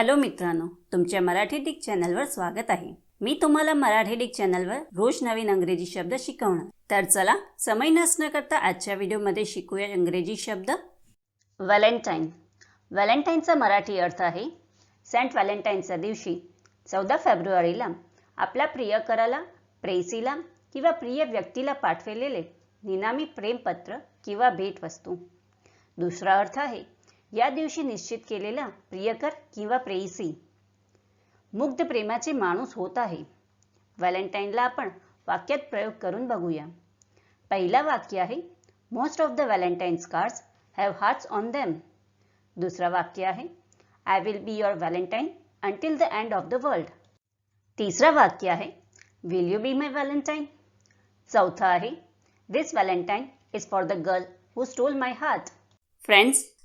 Hello मित्रांनो तुमच्या Marathi Dick चॅनलवर स्वागत आहे. मी तुम्हाला मराठी डिक चॅनलवर रोज नवीन अंग्रेजी शब्द शिकवणार. तर चला समय नसणं करता आजच्या व्हिडिओमध्ये शिकूया इंग्रजी शब्द. व्हॅलेंटाईन. व्हॅलेंटाईनचा मराठी अर्थ आहे सेंट व्हॅलेंटाईनच्या दिवशी चौदा फेब्रुवारीला आपल्या प्रियकराला प्रेयसीला किंवा प्रिय व्यक्तीला पाठवलेले निनामी प्रेमपत्र किंवा भेटवस्तू. दुसरा अर्थ आहे या दिवशी निश्चित केलेला प्रियकर किंवा प्रेयसी. मुग्ध प्रेमाचे माणूस होत आहे. व्हॅलेंटाईनला आपण वाक्यात प्रयोग करून बघूया. पहिला वाक्य आहे most of the Valentine's cards have hearts on them दुसरा वाक्य आहे I will be your Valentine until the end of the world तिसरा वाक्य आहे will you be my Valentine चौथा आहे this Valentine is for the girl who stole my heart friends